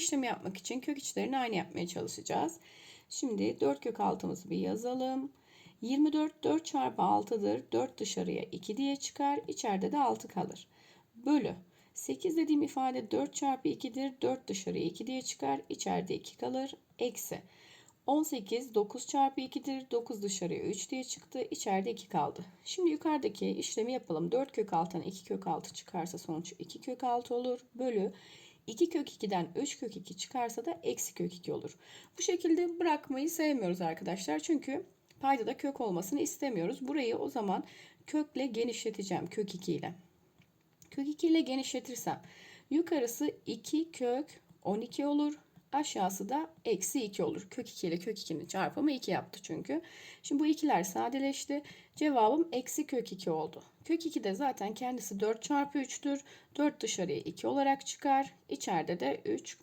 işlemi yapmak için kök içlerini aynı yapmaya çalışacağız. Şimdi 4 kök altımızı bir yazalım. 24 4 çarpı 6'dır. 4 dışarıya 2 diye çıkar. İçeride de 6 kalır. Bölü. 8 dediğim ifade 4 çarpı 2'dir. 4 dışarıya 2 diye çıkar. İçeride 2 kalır. Eksi. 18 9 çarpı 2'dir. 9 dışarıya 3 diye çıktı. İçeride 2 kaldı. Şimdi yukarıdaki işlemi yapalım. 4 kök altına 2 kök altı çıkarsa sonuç 2 kök altı olur. Bölü 2 kök 2'den 3 kök 2 çıkarsa da eksi kök 2 olur. Bu şekilde bırakmayı sevmiyoruz arkadaşlar. Çünkü paydada kök olmasını istemiyoruz. Burayı o zaman kökle genişleteceğim. Kök 2 ile. Kök 2 ile genişletirsem yukarısı 2 kök 12 olur. Aşağısı da eksi 2 olur. Kök 2 ile kök 2'nin çarpımı 2 yaptı çünkü. Şimdi bu ikiler sadeleşti. Cevabım eksi kök 2 oldu. Kök 2 de zaten kendisi 4 çarpı 3'tür. 4 dışarıya 2 olarak çıkar. İçeride de 3